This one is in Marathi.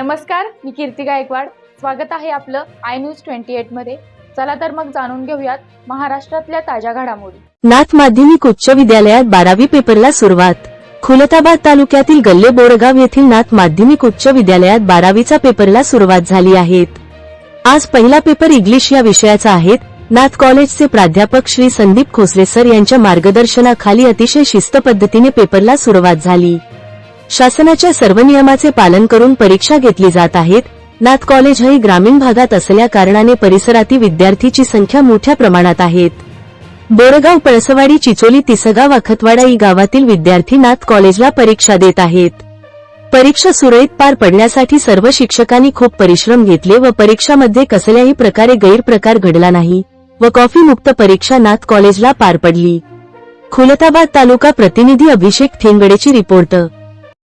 नमस्कार मी कीर्ती गायकवाड. स्वागत आहे आपलं आय न्यूज ट्वेंटी एटमध्ये. चला तर मग जाणून घेऊयात महाराष्ट्रातल्या ताज्या घडामोडी. नाथ माध्यमिक उच्च विद्यालयात बारावी पेपरला सुरुवात. खुलताबाद तालुक्यातील गल्ले बोरगाव येथील नाथ माध्यमिक उच्च विद्यालयात बारावीचा पेपरला सुरुवात झाली आहेत. आज पहिला पेपर इंग्लिश या विषयाचा आहे. नाथ कॉलेजचे प्राध्यापक श्री संदीप खोसरे सर यांच्या मार्गदर्शनाखाली अतिशय शिस्त पद्धतीने पेपरला सुरुवात झाली. शासनाच्या सर्व नियमाचे पालन करून परीक्षा घेतली जात आहेत. नाथ कॉलेज ही ग्रामीण भागात असल्या कारणाने परिसरातील विद्यार्थीची संख्या मोठ्या प्रमाणात आहेत. बोरगाव पळसवाडी चिचोली तिसगाव अखतवाडा ई गावातील विद्यार्थी नाथ कॉलेजला परीक्षा देत आहेत. परीक्षा सुरळीत पार पडण्यासाठी सर्व शिक्षकांनी खूप परिश्रम घेतले व परीक्षामध्ये कसल्याही प्रकारे गैरप्रकार घडला नाही व कॉफी मुक्त परीक्षा नाथ कॉलेजला पार पडली. खुलताबाद तालुका प्रतिनिधी अभिषेक ठेंगडेची रिपोर्ट.